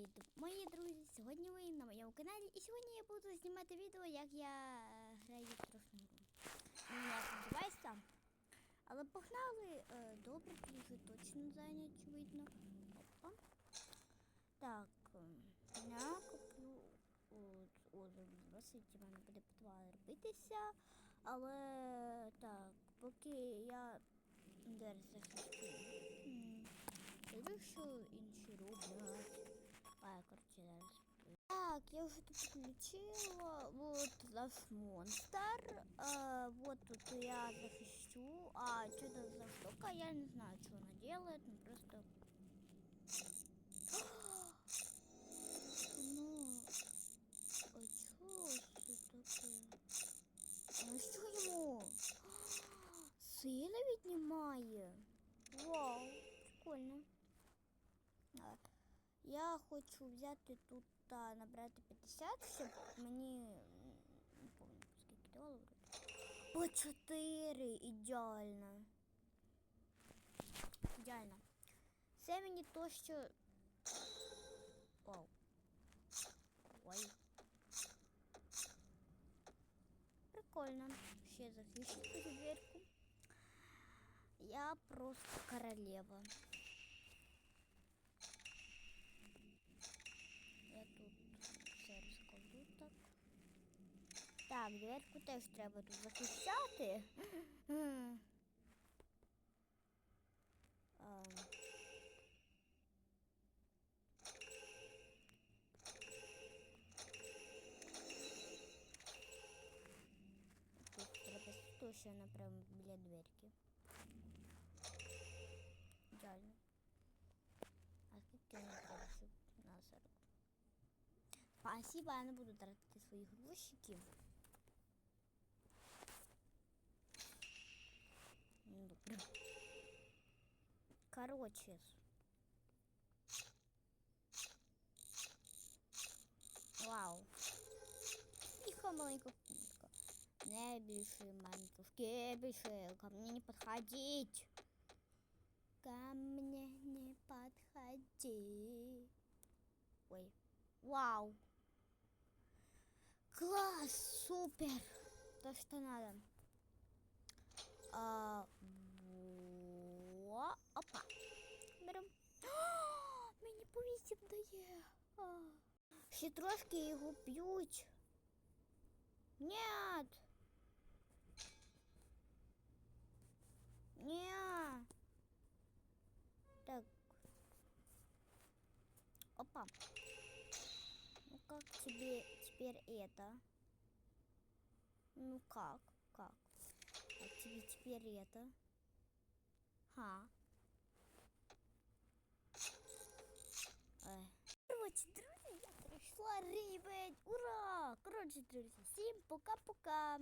Привіт, мої друзі! Сьогодні ви на моєму каналі і сьогодні я буду знімати відео, як я е, граю в страшну гру. Ну, називається. Але погнали. Е, Добре, вже точно зайняті видно. Опа. Так, ем, я куплю. От, от, досить в мене буде підвал робитися. Але так, поки я захищу. М, що інші роблять. А, я, короче, зараз. Так, я вже тут включила. Вот наш монстр. А, вот тут я захищу. А что это за штука? Я не знаю, что она делает. Ну просто. Ну, а что это такое? А що йому? Сили віднімає. Вау, прикольно. А, Я хочу взяти тут та набрати 50, щоб мені м, не пам'ятаю, скільки доларів. По 4 ідеально. Ідеально. Це мені то, що. Вау. Ой. Прикольно. Ще захищу цю дверку. Я просто королева. Так, дверку теж треба тут захищати. Ем. Тут треба точно напрямо біля дверки. Ідеально. А скільки мені треба, щоб на 40? Спасибо, я не буду тратити свої грошики. Короче. Вау. Тихо, маленька куртка. Не більше, маленькушки, більше. Ко мне не подходить. Ко мне не подходи. Ой. Вау. Класс, супер. То, что надо. А, Мені по вісім дає. А. Ще трошки його б'ють. Нет. Не. Так. Опа. Ну как тебе теперь это? Ну как? Как? А тебе теперь это? Ха. друзі, я прийшла рибать. Ура! Коротше, друзі, всім пока-пока.